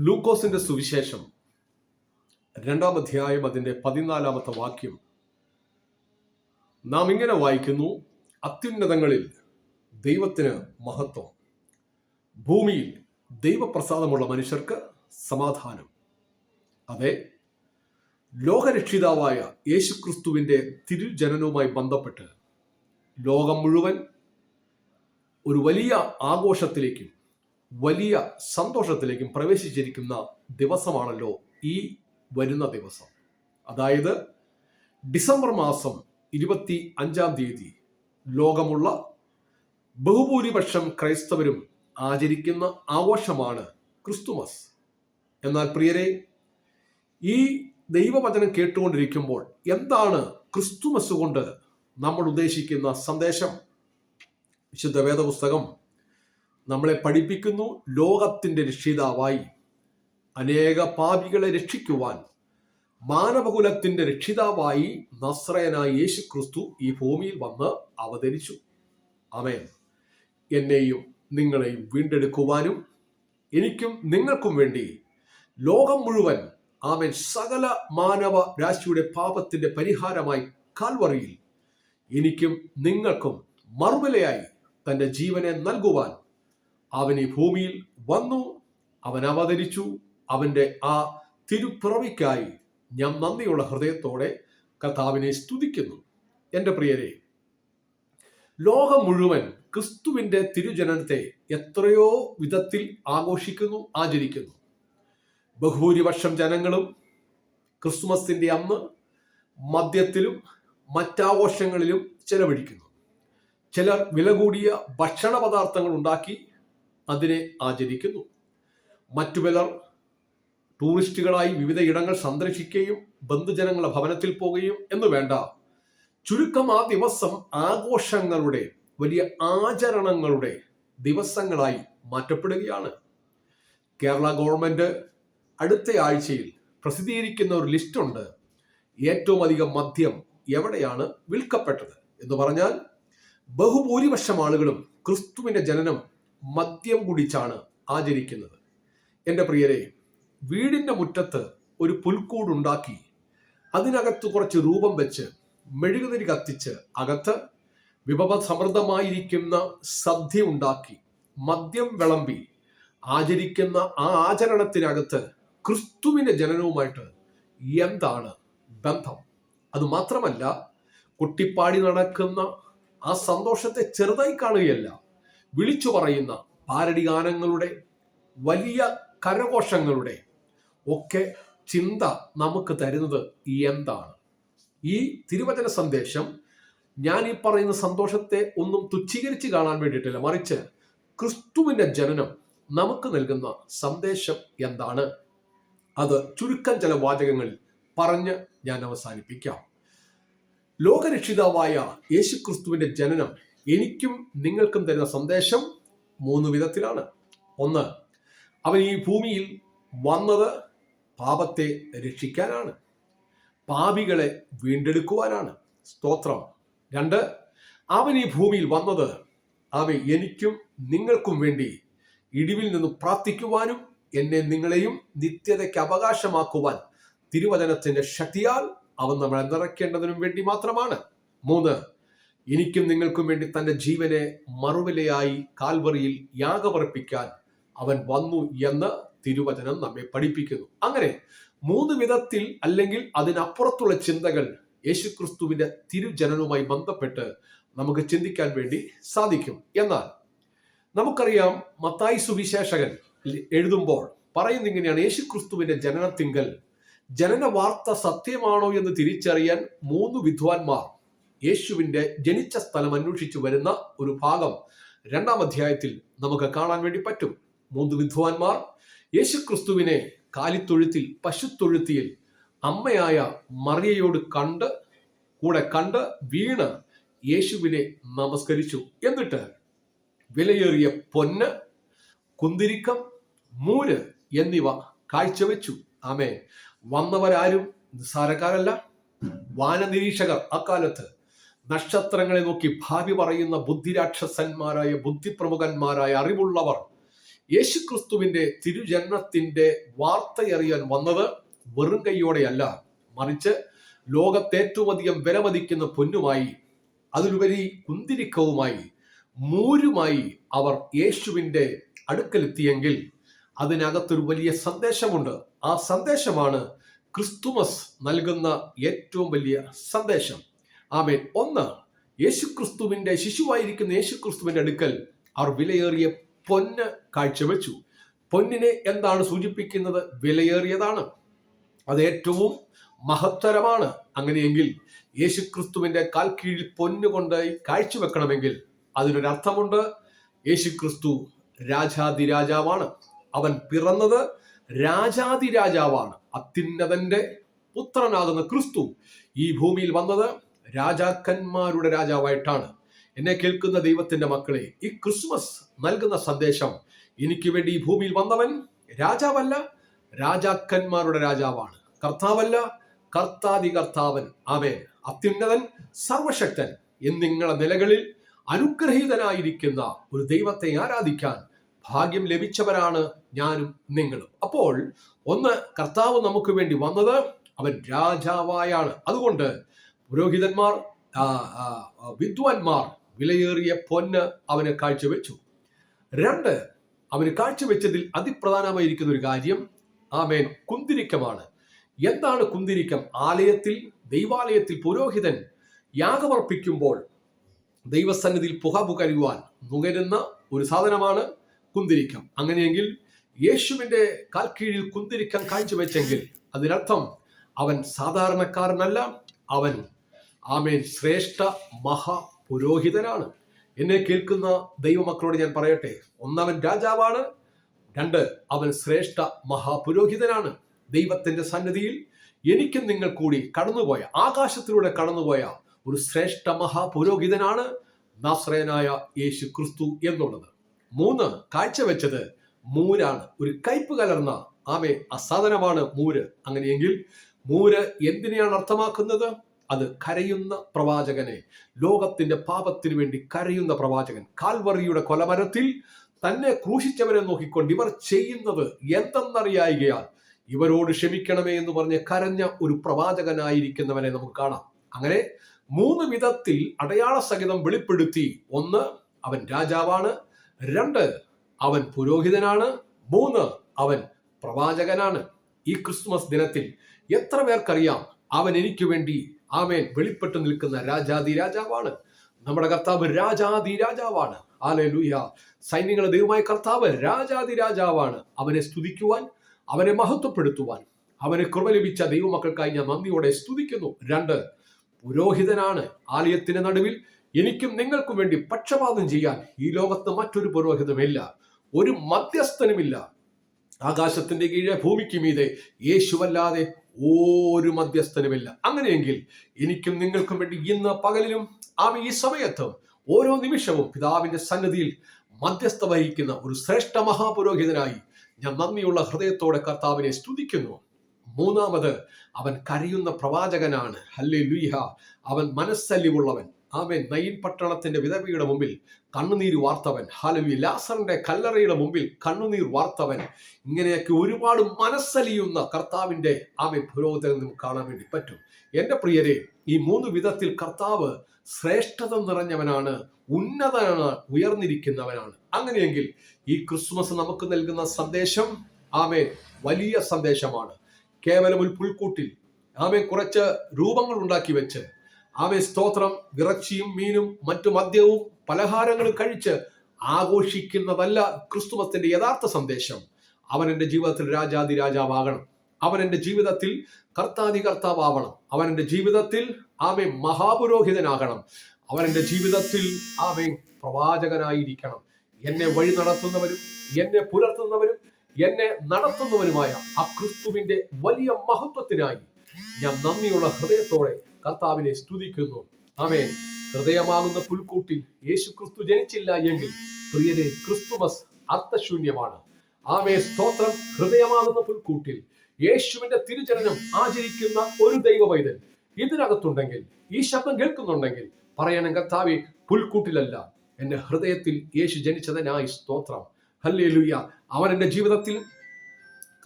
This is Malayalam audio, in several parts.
ലൂക്കോസിന്റെ സുവിശേഷം. രണ്ടാം അധ്യായം അതിന്റെ പതിനാലാമത്തെ വാക്യം. നാം ഇങ്ങനെ വായിക്കുന്നു അത്യുന്നതങ്ങളിൽ ദൈവത്തിന് മഹത്വം. ഭൂമിയിൽ ദൈവപ്രസാദമുള്ള മനുഷ്യർക്ക് സമാധാനം. അതെ ലോകരക്ഷിതാവായ യേശുക്രിസ്തുവിന്റെ തിരുജനനവുമായി ബന്ധപ്പെട്ട് ലോകം മുഴുവൻ ഒരു വലിയ ആഘോഷത്തിലേക്കും വലിയ സന്തോഷത്തിലേക്കും പ്രവേശിച്ചിരിക്കുന്ന ദിവസമാണല്ലോ ഈ വരുന്ന ദിവസം. അതായത് ഡിസംബർ മാസം ഇരുപത്തി അഞ്ചാം തീയതി ലോകമുള്ള ബഹുഭൂരിപക്ഷം ക്രൈസ്തവരും ആചരിക്കുന്ന ആഘോഷമാണ് ക്രിസ്തുമസ്. എന്നാൽ പ്രിയരെ ഈ ദൈവവചനം കേട്ടുകൊണ്ടിരിക്കുമ്പോൾ എന്താണ് ക്രിസ്തുമസ് കൊണ്ട് നമ്മൾ ഉദ്ദേശിക്കുന്ന സന്ദേശം? വിശുദ്ധ വേദപുസ്തകം നമ്മളെ പഠിപ്പിക്കുന്നു ലോകത്തിന്റെ രക്ഷിതാവായി. അനേക പാപികളെ രക്ഷിക്കുവാൻ മാനവകുലത്തിന്റെ രക്ഷിതാവായി നസ്രയനായ യേശു ക്രിസ്തു ഈ ഭൂമിയിൽ വന്ന് അവതരിച്ചു. അവൻ എന്നെയും നിങ്ങളെയും വീണ്ടെടുക്കുവാനും എനിക്കും നിങ്ങൾക്കും വേണ്ടി ലോകം മുഴുവൻ ആമൻ സകല മാനവ രാശിയുടെ പാപത്തിന്റെ പരിഹാരമായി കാൽവറിയിൽ എനിക്കും നിങ്ങൾക്കും മറുവിലയായി തന്റെ ജീവനെ നൽകുവാൻ അവൻ ഈ ഭൂമിയിൽ വന്നു അവൻ അവതരിച്ചു അവന്റെ ആ തിരുപ്പിറവിക്കായി ഞാൻ നന്ദിയുള്ള ഹൃദയത്തോടെ കർത്താവിനെ സ്തുതിക്കുന്നു. എന്റെ പ്രിയരെ ലോകം മുഴുവൻ ക്രിസ്തുവിന്റെ തിരുജനനത്തെ എത്രയോ വിധത്തിൽ ആഘോഷിക്കുന്നു ആചരിക്കുന്നു. ബഹുഭൂരിപക്ഷം ജനങ്ങളും ക്രിസ്തുമസിന്റെ അന്ന് മദ്യത്തിലും മറ്റാഘോഷങ്ങളിലും ചെലവഴിക്കുന്നു. ചിലർ വില കൂടിയ ഭക്ഷണ പദാർത്ഥങ്ങൾ ഉണ്ടാക്കി അതിനെ ആചരിക്കുന്നു. മറ്റു പലർ ടൂറിസ്റ്റുകളായി വിവിധ ഇടങ്ങൾ സന്ദർശിക്കുകയും ബന്ധുജനങ്ങളുടെ ഭവനത്തിൽ പോവുകയും എന്ന് വേണ്ട. ചുരുക്കം ആ ദിവസം ആഘോഷങ്ങളുടെ വലിയ ആചരണങ്ങളുടെ ദിവസങ്ങളായി മാറ്റപ്പെടുകയാണ്. കേരള ഗവൺമെന്റ് അടുത്ത ആഴ്ചയിൽ പ്രസിദ്ധീകരിക്കുന്ന ഒരു ലിസ്റ്റുണ്ട് ഏറ്റവും അധികം മദ്യം എവിടെയാണ് വിൽക്കപ്പെട്ടത് എന്ന് പറഞ്ഞാൽ ബഹുഭൂരിപക്ഷം ആളുകളും ക്രിസ്തുവിന്റെ ജനനം മദ്യം കുടിച്ചാണ് ആചരിക്കുന്നത്. എന്റെ പ്രിയരെ വീടിന്റെ മുറ്റത്ത് ഒരു പുൽക്കൂടുണ്ടാക്കി അതിനകത്ത് കുറച്ച് രൂപം വെച്ച് മെഴുകുതിരി കത്തിച്ച് അകത്ത് വിഭവ സമൃദ്ധമായിരിക്കുന്ന സദ്യ ഉണ്ടാക്കി മദ്യം വിളമ്പി ആചരിക്കുന്ന ആ ആചരണത്തിനകത്ത് ക്രിസ്തുവിന്റെ ജനനവുമായിട്ട് എന്താണ് ബന്ധം? അത് മാത്രമല്ല കുട്ടിപ്പാടി നടക്കുന്ന ആ സന്തോഷത്തെ ചെറുതായി കാണുകയല്ല വിളിച്ചു പറയുന്ന പാരടി ഗാനങ്ങളുടെ വലിയ കരഘോഷങ്ങളുടെ ഒക്കെ ചിന്ത നമുക്ക് തരുന്നത് എന്താണ്? ഈ തിരുവചന സന്ദേശം ഞാൻ ഈ പറയുന്ന സന്തോഷത്തെ ഒന്നും തുച്ഛീകരിച്ച് കാണാൻ വേണ്ടിയിട്ടില്ല മറിച്ച് ക്രിസ്തുവിന്റെ ജനനം നമുക്ക് നൽകുന്ന സന്ദേശം എന്താണ്? അത് ചുരുക്കം ചില വാചകങ്ങളിൽ പറഞ്ഞ് ഞാൻ അവസാനിപ്പിക്കാം. ലോകരക്ഷിതാവായ യേശു ക്രിസ്തുവിന്റെ ജനനം എനിക്കും നിങ്ങൾക്കും തരുന്ന സന്ദേശം മൂന്ന് വിധത്തിലാണ്. ഒന്ന് അവൻ ഈ ഭൂമിയിൽ വന്നത് പാപത്തെ രക്ഷിക്കാനാണ്. പാപികളെ വീണ്ടെടുക്കുവാനാണ്. സ്തോത്രം. രണ്ട് അവൻ ഈ ഭൂമിയിൽ വന്നത് അവ എനിക്കും നിങ്ങൾക്കും വേണ്ടി ഇടിവിൽ നിന്ന് പ്രാർത്ഥിക്കുവാനും എന്നെ നിങ്ങളെയും നിത്യതയ്ക്ക് അവകാശമാക്കുവാൻ തിരുവചനത്തിന്റെ ശക്തിയാൽ അവൻ നമ്മളെ നിറയ്ക്കേണ്ടതിനും വേണ്ടി മാത്രമാണ്. മൂന്ന് എനിക്കും നിങ്ങൾക്കും വേണ്ടി തന്റെ ജീവനെ മറുവിലയായി കാൽവറിയിൽ യാഗമർപ്പിക്കാൻ അവൻ വന്നു എന്ന് തിരുവചനം നമ്മെ പഠിപ്പിക്കുന്നു. അങ്ങനെ മൂന്ന് വിധത്തിൽ അല്ലെങ്കിൽ അതിനപ്പുറത്തുള്ള ചിന്തകൾ യേശുക്രിസ്തുവിന്റെ തിരുജനനവുമായി ബന്ധപ്പെട്ട് നമുക്ക് ചിന്തിക്കാൻ വേണ്ടി സാധിക്കും. എന്നാൽ നമുക്കറിയാം മത്തായി സുവിശേഷകൻ എഴുതുമ്പോൾ പറയുന്ന ഇങ്ങനെയാണ് യേശുക്രിസ്തുവിന്റെ ജനനത്തിങ്കൽ ജനന വാർത്ത സത്യമാണോ എന്ന് തിരിച്ചറിയാൻ മൂന്ന് വിദ്വാൻമാർ യേശുവിന്റെ ജനിച്ച സ്ഥലം അന്വേഷിച്ചു വരുന്ന ഒരു ഭാഗം രണ്ടാം അധ്യായത്തിൽ നമുക്ക് കാണാൻ വേണ്ടി പറ്റും. മൂന്ന് വിദ്വാൻമാർ യേശുക്രിസ്തുവിനെ കാലിത്തൊഴുത്തിൽ പശുത്തൊഴുത്തിയിൽ അമ്മയായ മറിയയോട് കണ്ട് കൂടെ കണ്ട് വീണ് യേശുവിനെ നമസ്കരിച്ചു. എന്നിട്ട് വിലയേറിയ പൊന്ന് കുന്തിരിക്കം മൂര് എന്നിവ കാഴ്ചവെച്ചു. ആമേ വന്നവരാരും നിസ്സാരക്കാരല്ല. വാനനിരീക്ഷകർ അക്കാലത്ത് നക്ഷത്രങ്ങളെ നോക്കി ഭാവി പറയുന്ന ബുദ്ധിരാക്ഷസന്മാരായ ബുദ്ധിപ്രമുഖന്മാരായ അറിവുള്ളവർ യേശുക്രിസ്തുവിന്റെ തിരുജന്മത്തിന്റെ വാർത്തയറിയാൻ വന്നത് വെറും കൈയോടെയല്ല. മറിച്ച് ലോകത്തേറ്റവുമധികം വിലമതിക്കുന്ന പൊന്നുമായി അതിലുപരി കുന്തിരിക്കവുമായി മൂരുമായി അവർ യേശുവിന്റെ അടുക്കലെത്തിയെങ്കിൽ അതിനകത്തൊരു വലിയ സന്ദേശമുണ്ട്. ആ സന്ദേശമാണ് ക്രിസ്തുമസ് നൽകുന്ന ഏറ്റവും വലിയ സന്ദേശം. ആമേൻ. ഒന്ന് യേശുക്രിസ്തുവിന്റെ ശിശുവായിരിക്കുന്ന യേശുക്രിസ്തുവിന്റെ അടുക്കൽ അവർ വിലയേറിയ പൊന്ന് കാഴ്ചവെച്ചു. പൊന്നിനെ എന്താണ് സൂചിപ്പിക്കുന്നത്? വിലയേറിയതാണ്. അത് ഏറ്റവും മഹത്തരമാണ്. അങ്ങനെയെങ്കിൽ യേശുക്രിസ്തുവിന്റെ കാൽ കീഴിൽ പൊന്നുകൊണ്ട് കാഴ്ചവെക്കണമെങ്കിൽ അതിനൊരർത്ഥമുണ്ട് യേശുക്രിസ്തു രാജാതിരാജാവാണ്. അവൻ പിറന്നത് രാജാതിരാജാവാണ്. അത്യുന്നതന്റെ പുത്രനാകുന്ന ക്രിസ്തു ഈ ഭൂമിയിൽ വന്നത്. രാജാക്കന്മാരുടെ രാജാവായിട്ടാണ്. എന്നെ കേൾക്കുന്ന ദൈവത്തിന്റെ മക്കളെ ഈ ക്രിസ്മസ് നൽകുന്ന സന്ദേശം എനിക്ക് വേണ്ടി ഈ ഭൂമിയിൽ വന്നവൻ രാജാവല്ല രാജാക്കന്മാരുടെ രാജാവാണ്. കർത്താവല്ല കർത്താതി കർത്താവൻ അവൻ അത്യുന്നതൻ സർവശക്തൻ എന്നിങ്ങളെ നിലകളിൽ അനുഗ്രഹീതനായിരിക്കുന്ന ഒരു ദൈവത്തെ ആരാധിക്കാൻ ഭാഗ്യം ലഭിച്ചവരാണ് ഞാനും നിങ്ങളും. അപ്പോൾ ഒന്ന് കർത്താവ് നമുക്ക് വേണ്ടി വന്നത് അവൻ രാജാവായാണ്. അതുകൊണ്ട് പുരോഹിതന്മാർ വിദ്വാൻമാർ വിലയേറിയ പൊന്ന് അവന് കാഴ്ചവെച്ചു. രണ്ട് അവന് കാഴ്ചവെച്ചതിൽ അതിപ്രധാനമായിരിക്കുന്ന ഒരു കാര്യം ആമേൻ കുന്തിരിക്കമാണ്. എന്താണ് കുന്തിരിക്കം? ആലയത്തിൽ ദൈവാലയത്തിൽ പുരോഹിതൻ യാഗമർപ്പിക്കുമ്പോൾ ദൈവസന്നിധിയിൽ പുക പുകരുവാൻ നുകരുന്ന ഒരു സാധനമാണ് കുന്തിരിക്കം. അങ്ങനെയെങ്കിൽ യേശുവിന്റെ കാൽക്കീഴിൽ കുന്തിരിക്കം കാഴ്ചവെച്ചെങ്കിൽ അതിനർത്ഥം അവൻ സാധാരണക്കാരനല്ല അവൻ ആമേൻ. ശ്രേഷ്ഠ മഹാപുരോഹിതനാണ് എന്നെ കേൾക്കുന്ന ദൈവമക്കളോട് ഞാൻ പറയട്ടെ. ഒന്നവൻ രാജാവാണ് രണ്ട് അവൻ ശ്രേഷ്ഠ മഹാപുരോഹിതനാണ് ദൈവത്തിന്റെ സന്നിധിയിൽ എനിക്കും നിങ്ങൾ കൂടി കടന്നുപോയ ആകാശത്തിലൂടെ കടന്നുപോയ ഒരു ശ്രേഷ്ഠ മഹാപുരോഹിതനാണ് നാസ്രയനായ യേശു ക്രിസ്തു എന്നുള്ളത്. മൂന്ന് കാഴ്ചവെച്ചത് മൂരാണ്. ഒരു കയ്പ് കലർന്ന ആമേ അസാധനമാണ് മൂര്. അങ്ങനെയെങ്കിൽ മൂര് എന്തിനെയാണ് അർത്ഥമാക്കുന്നത്? അത് കരയുന്ന പ്രവാചകനെ ലോകത്തിന്റെ പാപത്തിനു വേണ്ടി കരയുന്ന പ്രവാചകൻ കാൽവറിയുടെ കൊലമരത്തിൽ തന്നെ ക്രൂശിച്ചവരെ നോക്കിക്കൊണ്ട് ഇവർ ചെയ്യുന്നത് എന്തെന്നറിയായികയാൽ ഇവരോട് ക്ഷമിക്കണമേ എന്ന് പറഞ്ഞ് കരഞ്ഞ ഒരു പ്രവാചകനായിരിക്കുന്നവനെ നമുക്ക് കാണാം. അങ്ങനെ മൂന്ന് വിധത്തിൽ അടയാള സഹിതം വെളിപ്പെടുത്തി. ഒന്ന് അവൻ രാജാവാണ്. രണ്ട് അവൻ പുരോഹിതനാണ്. മൂന്ന് അവൻ പ്രവാചകനാണ്. ഈ ക്രിസ്മസ് ദിനത്തിൽ എത്ര പേർക്കറിയാം അവൻ എനിക്ക് വേണ്ടി ആമേൻ. വെളിപ്പെട്ടു നിൽക്കുന്ന രാജാതി രാജാവാണ് നമ്മുടെ കർത്താവ് രാജാതി രാജാവാണ് ആലേ ലൂയ സൈന്യങ്ങളുടെ ദൈവമായ കർത്താവ് രാജാതി രാജാവാണ് അവനെ സ്തുതിക്കുവാൻ അവനെ മഹത്വപ്പെടുത്തുവാൻ അവനെ കൃപ ലഭിച്ച ദൈവമക്കൾക്കായി ഞാൻ നന്ദിയോടെ സ്തുതിക്കുന്നു. രണ്ട് പുരോഹിതനാണ്. ആലയത്തിന്റെ നടുവിൽ എനിക്കും നിങ്ങൾക്കും വേണ്ടി പക്ഷപാതം ചെയ്യാൻ ഈ ലോകത്ത് മറ്റൊരു പുരോഹിതമില്ല. ഒരു മധ്യസ്ഥനുമില്ല. ആകാശത്തിന്റെ കീഴെ ഭൂമിക്ക് മീതെ യേശുവല്ലാതെ ഒരു മധ്യസ്ഥനുമില്ല. അങ്ങനെയെങ്കിൽ എനിക്കും നിങ്ങൾക്കും വേണ്ടി ഇന്ന് പകലിലും ആ ഈ സമയത്തും ഓരോ നിമിഷവും പിതാവിന്റെ സന്നിധിയിൽ മധ്യസ്ഥ വഹിക്കുന്ന ഒരു ശ്രേഷ്ഠ മഹാപുരോഹിതനായി ഞാൻ നന്ദിയുള്ള ഹൃദയത്തോടെ കർത്താവിനെ സ്തുതിക്കുന്നു. മൂന്നാമത് അവൻ കരയുന്ന പ്രവാചകനാണ്. ഹല്ലേ ലുയ്ഹ അവൻ മനസ്സല്ലിവുള്ളവൻ അവൻ നയിൻ പട്ടണത്തിന്റെ വിധവയുടെ മുമ്പിൽ കണ്ണുനീർ വാർത്തവൻ. ഹലവി ലാസറിന്റെ കല്ലറയുടെ മുമ്പിൽ കണ്ണുനീർ വാർത്തവൻ. ഇങ്ങനെയൊക്കെ ഒരുപാട് മനസ്സലിയുന്ന കർത്താവിന്റെ ആമെ പുരോഗതി നമുക്ക് കാണാൻ വേണ്ടി പറ്റും. എന്റെ പ്രിയരെ ഈ മൂന്ന് വിധത്തിൽ കർത്താവ് ശ്രേഷ്ഠത നിറഞ്ഞവനാണ് ഉന്നതനാണ് ഉയർന്നിരിക്കുന്നവനാണ്. അങ്ങനെയെങ്കിൽ ഈ ക്രിസ്മസ് നമുക്ക് നൽകുന്ന സന്ദേശം ആമേ വലിയ സന്ദേശമാണ്. കേവലം ഒരു പുൽക്കൂട്ടിൽ ആമേ കുറച്ച് രൂപങ്ങൾ ഉണ്ടാക്കി വെച്ച് ആമേ സ്തോത്രം ഇറച്ചിയും മീനും മറ്റു മദ്യവും പലഹാരങ്ങളും കഴിച്ച് ആഘോഷിക്കുന്നതല്ല ക്രിസ്തുമസിന്റെ യഥാർത്ഥ സന്ദേശം. അവൻ എന്റെ ജീവിതത്തിൽ രാജാതി രാജാവാകണം. അവൻ എന്റെ ജീവിതത്തിൽ കർത്താതി കർത്താവണം അവൻ എന്റെ ജീവിതത്തിൽ ആമേ മഹാപുരോഹിതനാകണം. അവൻ എന്റെ ജീവിതത്തിൽ ആമേ പ്രവാചകനായിരിക്കണം. എന്നെ വഴി നടത്തുന്നവരും എന്നെ പുലർത്തുന്നവരും എന്നെ നടത്തുന്നവരുമായ ആ ക്രിസ്തുവിന്റെ വലിയ മഹത്വത്തിനായി ഞാൻ നന്ദിയുള്ള ഹൃദയത്തോടെ കർത്താവിനെ സ്തുതിക്കുന്നു. ആമേ ഹൃദയമാകുന്ന പുൽക്കൂട്ടിൽ യേശു ക്രിസ്തു ജനിച്ചില്ല എങ്കിൽ പ്രിയരെ ക്രിസ്തുമസ് അർത്ഥശൂന്യമാണ്. ആമേ സ്തോത്രം. ഹൃദയമാകുന്ന പുൽക്കൂട്ടിൽ യേശുവിന്റെ തിരുജനനം ആചരിക്കുന്ന ഒരു ദൈവവൈതൻ ഇതിനകത്തുണ്ടെങ്കിൽ ഈ ശബ്ദം കേൾക്കുന്നുണ്ടെങ്കിൽ പറയണം കർത്താവെ പുൽക്കൂട്ടിലല്ല. എന്റെ ഹൃദയത്തിൽ യേശു ജനിച്ചതിനായി സ്തോത്രം. ഹല്ലേലൂയ. അവൻ എന്റെ ജീവിതത്തിൽ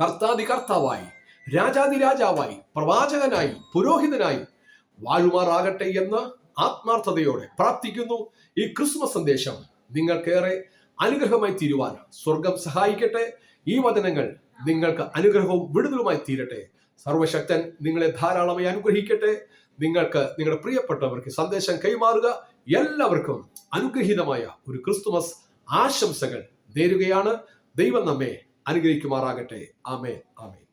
കർത്താതി കർത്താവായി രാജാതി രാജാവായി പ്രവാചകനായി പുരോഹിതനായി വാഴുമാറാകട്ടെ എന്ന് ആത്മാർത്ഥതയോടെ പ്രാർത്ഥിക്കുന്നു. ഈ ക്രിസ്മസ് സന്ദേശം നിങ്ങൾക്കേറെ അനുഗ്രഹമായി തീരുവാൻ സ്വർഗം സഹായിക്കട്ടെ. ഈ വചനങ്ങൾ നിങ്ങൾക്ക് അനുഗ്രഹവും വിടുതലുമായി തീരട്ടെ. സർവശക്തൻ നിങ്ങളെ ധാരാളമായി അനുഗ്രഹിക്കട്ടെ. നിങ്ങൾക്ക് നിങ്ങളുടെ പ്രിയപ്പെട്ടവർക്ക് സന്ദേശം കൈമാറുക. എല്ലാവർക്കും അനുഗ്രഹീതമായ ഒരു ക്രിസ്തുമസ് ആശംസകൾ നേരുകയാണ്. ദൈവം നമ്മെ അനുഗ്രഹിക്കുമാറാകട്ടെ. ആമേ ആമേ